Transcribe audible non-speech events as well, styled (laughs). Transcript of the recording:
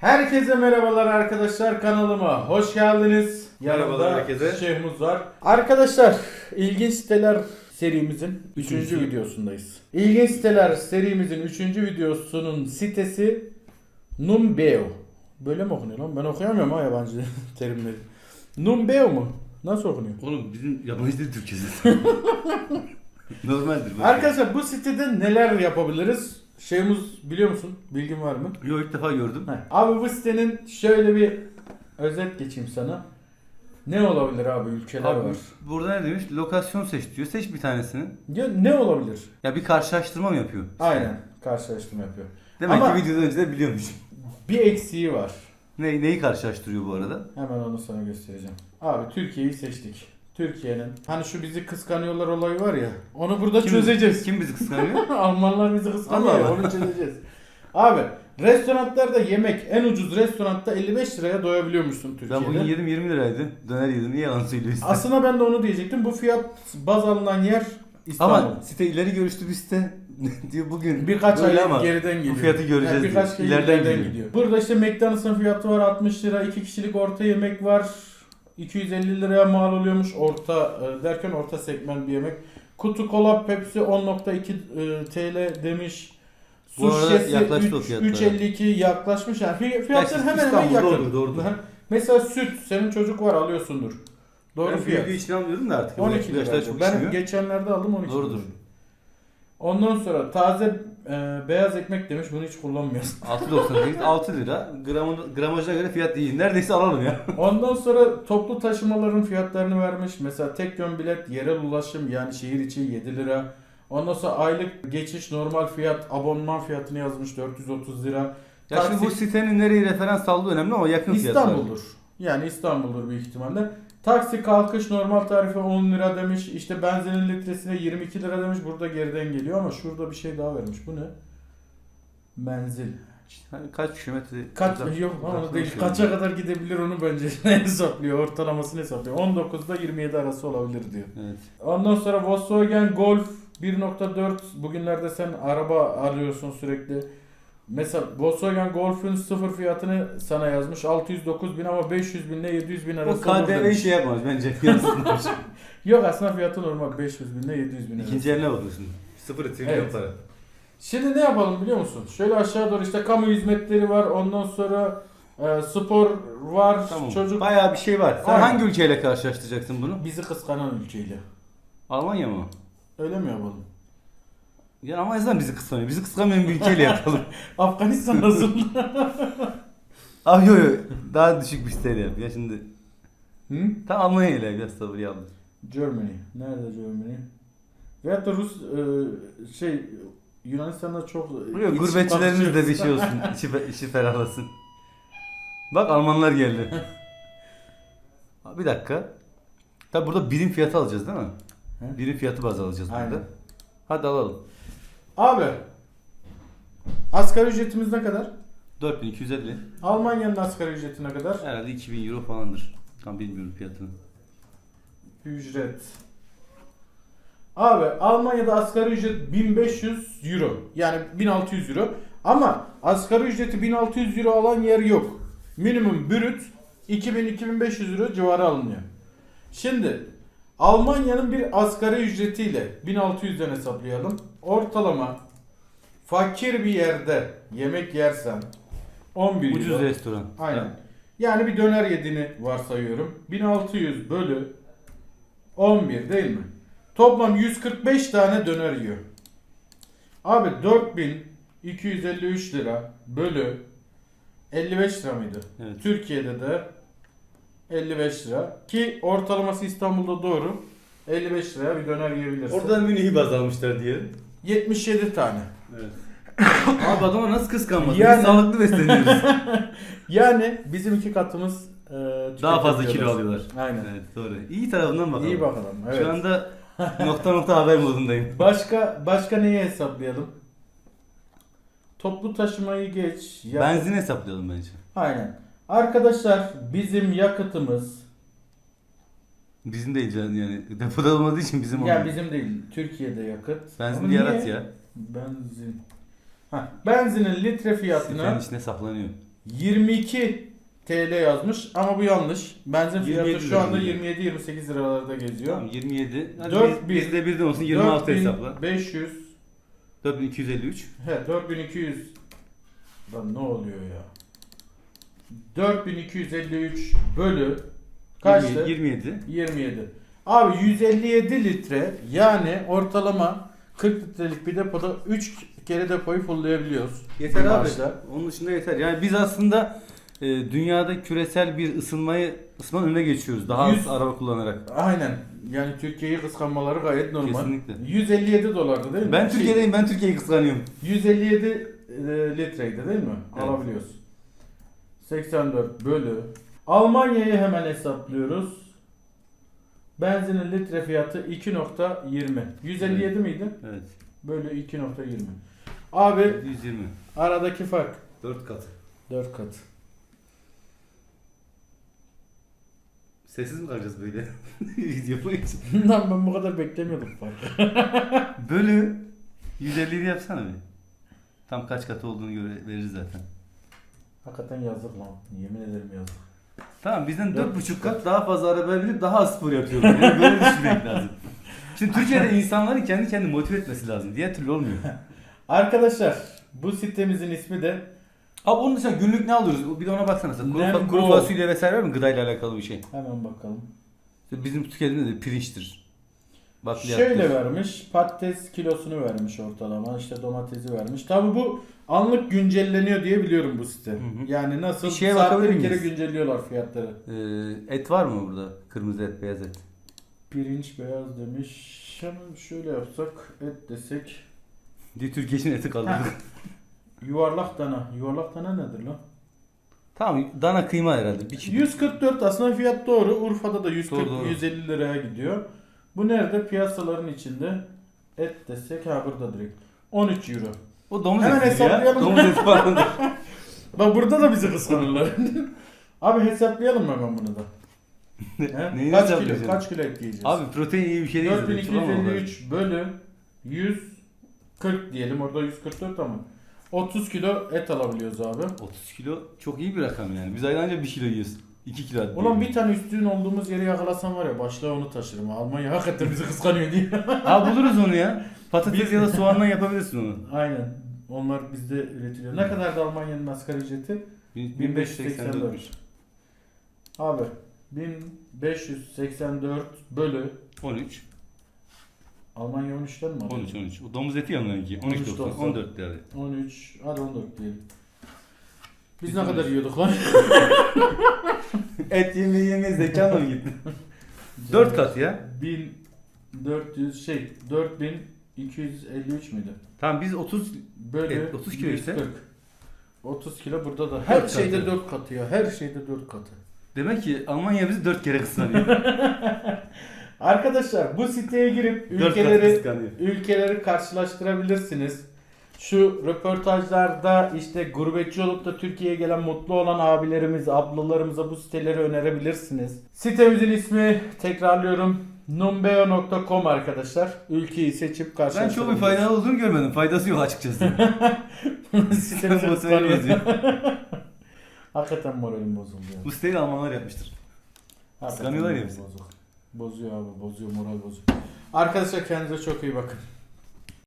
Herkese merhabalar arkadaşlar kanalıma hoş geldiniz. Merhabalar Yanımda herkese. Şeyhimiz var. Arkadaşlar ilginç siteler serimizin 3. Üçüncü. videosundayız. İlginç siteler serimizin 3. videosunun sitesi Numbeo. Böyle mi okunuyor lan? Ben okuyamıyorum ha yabancı (laughs) terimleri. Numbeo mu? Nasıl okunuyor? Oğlum bizim yabancı dil Türkçesi. (laughs) Normaldir. bu. Arkadaşlar bu sitede neler yapabiliriz? Şeyimiz biliyor musun? Bilgin var mı? Yo ilk defa gördüm. Heh. Abi bu sitenin şöyle bir özet geçeyim sana. Ne olabilir abi ülkeler Abi, var. burada ne demiş? Lokasyon seç diyor. Seç bir tanesini. Ya ne olabilir? Ya bir karşılaştırma mı yapıyor? Aynen karşılaştırma yapıyor. Demek Ama- ki videodan önce de biliyormuş. Bir eksiği var. Ne, neyi karşılaştırıyor bu arada? Hemen onu sana göstereceğim. Abi Türkiye'yi seçtik. Türkiye'nin hani şu bizi kıskanıyorlar olayı var ya onu burada Kim- çözeceğiz. Kim bizi kıskanıyor? (laughs) Almanlar bizi kıskanıyor Allah Allah. onu çözeceğiz. Abi restoranlarda yemek en ucuz restoranda 55 liraya doyabiliyormuşsun Türkiye'de. ben bugün yedim 20 liraydı. Döner yedim. Niye yalan söylüyorsun? Aslında ben de onu diyecektim. Bu fiyat baz alınan yer İstanbul. Ama site ileri görüşlü bir site (laughs) diyor bugün. Birkaç ay ama geriden geliyor. fiyatı göreceğiz Yani birkaç diyor. İleriden ileriden geliyor. gidiyor. Burada işte McDonald's'ın fiyatı var 60 lira. 2 kişilik orta yemek var. 250 liraya mal oluyormuş. Orta e, derken orta segment bir yemek. Kutu kola Pepsi 10.2 e, TL demiş. Bu arada Sushesi yaklaştı o 3 fiyatlara. 3.52 yaklaşmış yani. Fi- Fiyatlar Gerçi hemen hemen İstanbul'da yakın. olur, doğrudur. Mesela süt senin çocuk var alıyorsundur. Doğru ben fiyat. büyüdüğü için almıyorum da artık. 12 Bu yaşlar lira. çok Ben içmiyor. geçenlerde aldım 12 Doğrudur. Ondan sonra taze e, beyaz ekmek demiş bunu hiç kullanmıyoruz. 6.98 6 lira. Gramı, gramajına göre fiyat değil. Neredeyse alalım ya. (laughs) Ondan sonra toplu taşımaların fiyatlarını vermiş. Mesela tek yön bilet, yerel ulaşım yani şehir içi 7 lira. Ondan sonra aylık geçiş normal fiyat, abonman fiyatını yazmış 430 lira. Ya şimdi bu Taksi- sitenin nereyi referans aldığı önemli ama yakın fiyatlar. İstanbul'dur. Yani İstanbul'dur büyük ihtimalle. Taksi kalkış normal tarife 10 lira demiş. İşte benzinin litresine 22 lira demiş. Burada geriden geliyor ama şurada bir şey daha vermiş. Bu ne? Menzil. Hani kaç kilometre? Kaç uzak- yok ama uzaklığı değil. söylüyor. Kaça kadar gidebilir onu bence (laughs) hesaplıyor. Ortalamasını hesaplıyor. 19'da 27 arası olabilir diyor. Evet. Ondan sonra Volkswagen Golf 1.4 bugünlerde sen araba arıyorsun sürekli. Mesela Volkswagen Golf'ün sıfır fiyatını sana yazmış 609 bin ama 500 bin ile 700 bin O arası olur KDV demiş. şey yapmaz bence fiyatında. (laughs) Yok aslında fiyatı normal 500 bin ile 700 bin arası. İkinci eline bakıyorsun. Sıfır trilyon Evet. para. Şimdi ne yapalım biliyor musun? Şöyle aşağı doğru işte kamu hizmetleri var ondan sonra e, spor var Tamam. çocuk Bayağı bir şey var. Sen Aynen. hangi ülkeyle karşılaştıracaksın bunu? bizi kıskanan ülkeyle. Almanya mı? Öyle mi yapalım? Ya ama en azından bizi kıskanıyor. Bizi kıskanmayan bir ülkeyle yapalım. (laughs) Afganistan nasıl? Abi yok yok. Daha düşük bir siteyle yap. Ya şimdi. Hı? Tam Almanya ile biraz sabır yalnız. Germany. Nerede Germany? Veyahut da Rus e, şey Yunanistan'da çok Yok, gurbetçilerimiz de bir şey olsun. içi, içi ferahlasın. Bak Almanlar geldi. (laughs) Bir dakika. Tabi burada birim fiyatı alacağız değil mi? He? Birim fiyatı baz alacağız Aynen. burada. Hadi alalım. Abi asgari ücretimiz ne kadar? 4250. Almanya'nın asgari ücreti ne kadar? Herhalde 2000 euro falandır. Tam bilmiyorum fiyatını. Ücret. Abi Almanya'da asgari ücret 1500 euro. Yani 1600 euro. Ama asgari ücreti 1600 euro alan yer yok. Minimum brüt 2000-2500 euro civarı alınıyor. Şimdi Almanya'nın bir asgari ücretiyle 1600'den hesaplayalım. Ortalama fakir bir yerde yemek yersen 11 Ucuz euro. restoran. Aynen. Yani bir döner yediğini varsayıyorum. 1600 bölü 11 değil mi? Toplam 145 tane döner yiyor. Abi 4253 lira bölü 55 lira mıydı? Evet. Türkiye'de de 55 lira. Ki ortalaması İstanbul'da doğru. 55 liraya bir döner yiyebilirsin. Oradan Münih'i baz almışlar diyelim. 77 tane. Evet. (laughs) Abi adama nasıl kıskanmadın? Yani- Biz sağlıklı besleniyoruz. (laughs) Yani bizim iki katımız e, Daha fazla tüketiyoruz. kilo alıyorlar. Aynen. Evet doğru. İyi tarafından bakalım. İyi bakalım. Evet. Şu anda (laughs) nokta nokta haber modundayım. Başka başka neyi hesaplayalım? Toplu taşımayı geç. Ya- Benzin hesaplayalım bence. Aynen. Arkadaşlar bizim yakıtımız Bizim değil canım yani. Depoda olmadığı için bizim ya olmuyor. bizim değil Türkiye'de yakıt. Benzin Ama niye? yarat ya. Benzin. Ha, benzinin litre Sitenin fiyatına içine saklanıyor. 22 TL yazmış ama bu yanlış. Benzin fiyatı 27 şu anda lira. 27-28 liralarda geziyor. Tamam 27. Hadi Dört biz, bin- bizde birden olsun 26 hesapla. 500 4253. He 4200 Lan ne oluyor ya? 4253 bölü kaçtı? 27. 27. Abi 157 litre yani ortalama 40 litrelik bir depoda 3 kere depoyu fulllayabiliyoruz. Yeter abi. Maaşla. Onun dışında yeter. Yani biz aslında e, dünyada küresel bir ısınmayı ısınmanın önüne geçiyoruz. Daha Yüz- az araba kullanarak. Aynen. Yani Türkiye'yi kıskanmaları gayet normal. Kesinlikle. 157 dolardı değil mi? Ben Şey, Türkiye'deyim. Ben Türkiye'yi kıskanıyorum. 157 e, litreydi değil mi? Evet. Alabiliyoruz. 84 bölü. Almanya'yı hemen hesaplıyoruz. Benzinin litre fiyatı 2.20. 157 miydi? Evet. Bölü 2.20. Abi 120. aradaki fark 4 katı. 4 kat. Sessiz mi kalacağız böyle? (laughs) Video. (laughs) Lan ben bu kadar beklemiyordum farkı. (laughs) Bölü 157 yapsana bir. Tam kaç katı olduğunu göre veririz zaten. Hakikaten yazık lan. Yemin ederim yazık. Tamam bizden Dört 4,5 buçuk kat daha fazla araba binip daha az spor yapıyorlar. Yani böyle düşünmek lazım. Şimdi Türkiye'de insanların kendi kendini motive etmesi lazım. Diğer türlü olmuyor. (laughs) Arkadaşlar bu sitemizin ismi de Abi onun dışında günlük ne alıyoruz? Bir de ona baksana sen. Kuru, kuru fasulye vesaire var mı gıdayla alakalı bir şey? hemen bakalım. Bizim tükettiğimiz de pirinçtir. Bakliyat. Şöyle vermiş. Patates kilosunu vermiş ortalama. işte domatesi vermiş. Tabi bu anlık güncelleniyor diye biliyorum bu site. hı. Yani nasıl Bir şeye saatte bakabilir bir kere miyiz? güncelliyorlar fiyatları. Ee, et var mı burada? Kırmızı et, beyaz et. Pirinç beyaz demiş. Hemen şöyle yapsak et desek. Diye Türkiye için eti kaldırdık. Yuvarlak dana. Yuvarlak dana nedir lan? tamam dana kıyma herhalde. Bir kilo. 144 aslında fiyat doğru. Urfa'da da 140 Doğru, doğru. 150 liraya gidiyor. Bu nerede? Piyasaların içinde. Et desek ha burada direkt. 13 euro. O domuz Hemen eti ya. hesaplayalım. Domuz eti falan. (laughs) Bak burada da bizi kıskanırlar. (laughs) Abi hesaplayalım mı hemen bunu da? He? (laughs) Neyi kaç kilo, kaç kilo et yiyeceğiz? Abi protein iyi bir şey değil. zaten, çoğalama var. 4253 bölü 140 diyelim. Orada 144 ama. 30 kilo et alabiliyoruz abi. 30 kilo çok iyi bir rakam yani. Biz ayda ancak 1 kilo yiyoruz. 2 kilo hadi. Ulan bir tane üstün olduğumuz yeri yakalasam var ya başlığa onu taşırım. Almanya hakikaten bizi kıskanıyor diye. (laughs) Ha buluruz onu ya. Patates ya da soğandan yapabilirsin onu. Aynen. Onlar bizde üretiliyor. Ne kadar da Almanya'nın asgari ücreti? 1584. Abi 1584 bölü 13. Almanya 13'ten mi alıyor? 13 13. O domuz eti yanlarınki. 13 13 90. doksan. 14 yani. 13 hadi 14 diyelim. Biz Biz ne kadar yiyorduk lan? Et yemeği yemeği zekanla mı gitti? (laughs) 4 kat ya. 1400 şey 4253 müydü? Tamam biz 30 Böyle Evet, 30 kilo işte. 140. 30 kilo burada da. Her Dört şeyde katı. 4 katı ya. Her şeyde 4 katı. demek ki Almanya bizi 4 kere kıskanıyor. (laughs) Arkadaşlar bu siteye girip 4 kat ülkeleri kıskanıyor. ülkeleri karşılaştırabilirsiniz. Şu röportajlarda işte gurbetçi olup da Türkiye'ye gelen mutlu olan abilerimiz, ablalarımıza bu siteleri önerebilirsiniz. Sitemizin ismi tekrarlıyorum. numbeo.com arkadaşlar. Ülkeyi seçip Ben çok bir faydalı olduğunu görmedim. Faydası yok açıkçası. Sitemiz (laughs) Bu siteyi yazıyor. (laughs) Hakikaten moralim bozuldu ya. Bu siteyi de Almanlar yapmıştır. Hakikaten Kıskanıyorlar ya moralim bizi. bozuk. Bozuyor abi, bozuyor, moral bozuyor. Arkadaşlar kendinize çok iyi bakın.